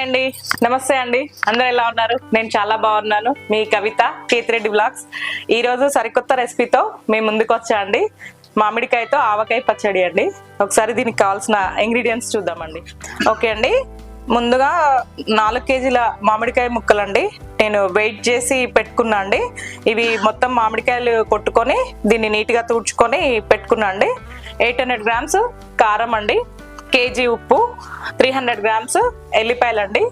Hi అండి. నమస్తే అండి. అందరు ఎలా ఉన్నారు? నేను చాలా బాగున్నాను. మీ కవిత కేతిరెడ్డి బ్లాగ్స్. ఈ రోజు సరికొత్త రెసిపీతో మేము ముందుకు వచ్చా అండి. మామిడికాయతో ఆవకాయ పచ్చడి అండి. ఒకసారి దీనికి కావాల్సిన ఇంగ్రీడియంట్స్ చూద్దామండి. ఓకే అండి. ముందుగా నాలుగు కేజీల మామిడికాయ ముక్కలండి. నేను వెయిట్ చేసి పెట్టుకున్నా అండి. ఇవి మొత్తం మామిడికాయలు కొట్టుకొని దీన్ని నీట్గా తుడుచుకొని పెట్టుకున్నా అండి. ఎయిట్ హండ్రెడ్ గ్రామ్స్ కారం అండి. కేజీ ఉప్పు త్రీ హండ్రెడ్ గ్రామ్స్ ఎల్లిపాయలండి.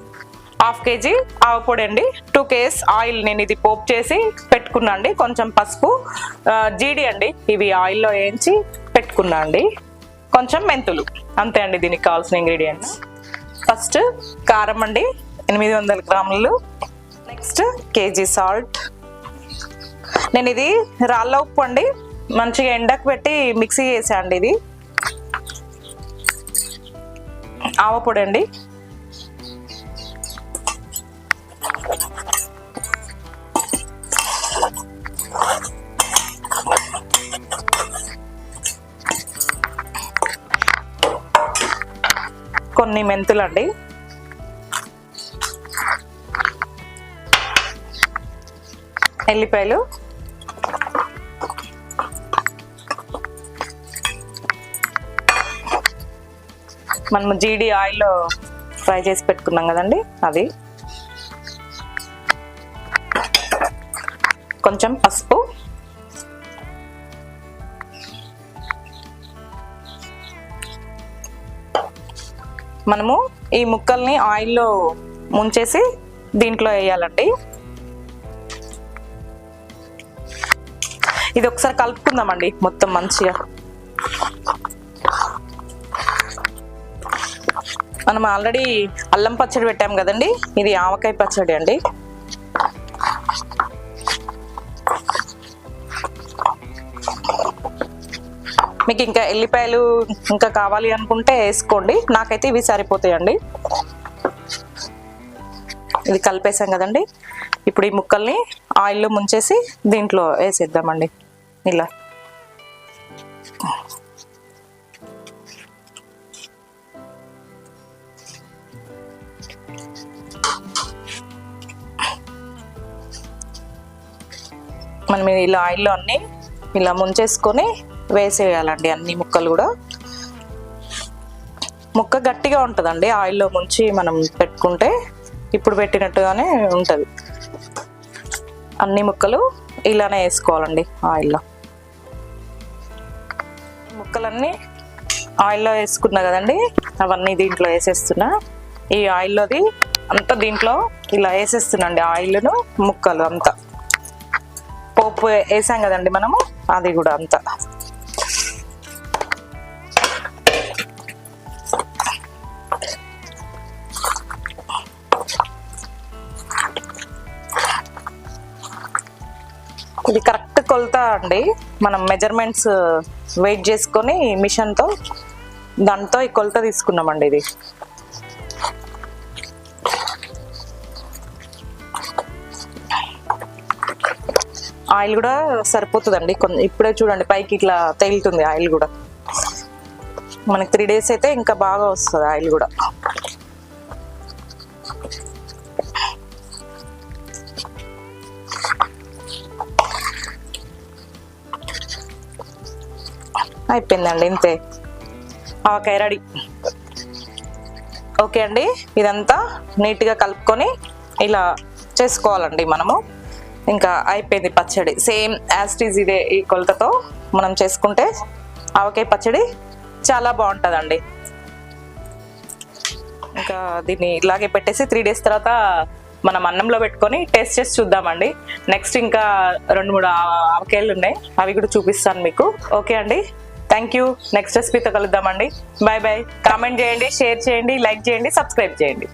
హాఫ్ కేజీ ఆవు పొడి అండి టూ కేస్ ఆయిల్ నేను ఇది పోపు చేసి పెట్టుకున్నా అండి. కొంచెం పసుపు జీడి అండి. ఇవి ఆయిల్లో వేయించి పెట్టుకున్నా అండి. కొంచెం మెంతులు. అంతే అండి దీనికి కావాల్సిన ఇంగ్రీడియంట్స్ ఫస్ట్ కారం అండి. ఎనిమిది వందల గ్రాములు. నెక్స్ట్ కేజీ సాల్ట్ నేను ఇది రాళ్ళ ఉప్పు అండి. మంచిగా ఎండకు పెట్టి మిక్సీ చేసా అండి ఇది. ఆవపొడి అండి. కొన్ని మెంతులు అండి ఎల్లిపాయలు. మనం జీడి ఆయిల్లో ఫ్రై చేసి పెట్టుకున్నాం కదండి అది. కొంచెం పసుపు. మనము ఈ ముక్కల్ని ఆయిల్లో ముంచేసి దీంట్లో వేయాలండి. ఇది ఒకసారి కలుపుకుందామండి మొత్తం మంచిగా. మనం ఆల్రెడీ అల్లం పచ్చడి పెట్టాం కదండి? ఇది ఆవకాయ పచ్చడి అండి. మీకు ఇంకా ఎల్లిపాయలు ఇంకా కావాలి అనుకుంటే వేసుకోండి. నాకైతే ఇవి సరిపోతాయండి. ఇది కలిపేసాం కదండి. ఇప్పుడు ఈ ముక్కల్ని ఆయిల్లో ముంచేసి దీంట్లో వేసేద్దామండి. ఇలా. మనం ఇలా ఆయిల్లో అన్ని ఇలా ముంచేసుకొని వేసేయాలండి అన్ని ముక్కలు కూడా. ముక్క గట్టిగా ఉంటుందండి ఆయిల్లో ముంచి మనం పెట్టుకుంటే ఇప్పుడు పెట్టినట్టుగానే ఉంటుంది. అన్ని ముక్కలు ఇలానే వేసుకోవాలండి ఆయిల్లో. ముక్కలన్నీ ఆయిల్లో వేసుకున్నా కదండి అవన్నీ దీంట్లో వేసేస్తున్నా. ఈ ఆయిల్లోది అంతా దీంట్లో ఇలా వేసేస్తున్నాండి ఆయిల్ను ముక్కలు అంతా. పోపు వేసాం కదండి మనము? అది కూడా అంతా. ఇది కరెక్ట్ కొలత అండి. మనం మెజర్మెంట్స్ వెయిట్ చేసుకొని మిషన్తో దాంతో ఈ కొలత తీసుకున్నామండి ఇది. ఆయిల్ కూడా సరిపోతుందండి. కొన్ని ఇప్పుడే చూడండి పైకి ఇట్లా తేలుతుంది ఆయిల్ కూడా. మనకి త్రీ డేస్ అయితే ఇంకా బాగా వస్తుంది ఆయిల్ కూడా. అయిపోయిందండి ఇంతే. ఆవకాయ రెడీ. ఓకే అండి ఇదంతా నీట్గా కలుపుకొని ఇలా చేసుకోవాలండి మనము. ఇంకా అయిపోయింది పచ్చడి. సేమ్ యాస్టీజ్ ఇదే ఈ కొలతతో మనం చేసుకుంటే ఆవకాయ పచ్చడి చాలా బాగుంటుందండి. ఇంకా దీన్ని ఇలాగే పెట్టేసి త్రీ డేస్ తర్వాత మనం అన్నంలో పెట్టుకొని టేస్ట్ చేసి చూద్దామండి. నెక్స్ట్ ఇంకా రెండు మూడు ఆవకాయలు ఉన్నాయి. అవి కూడా చూపిస్తాను మీకు. ఓకే అండి? థ్యాంక్ యూ నెక్స్ట్ రెసిపీతో కలుద్దామండి. బాయ్ బాయ్ కామెంట్ చేయండి షేర్ చేయండి లైక్ చేయండి సబ్స్క్రైబ్ చేయండి.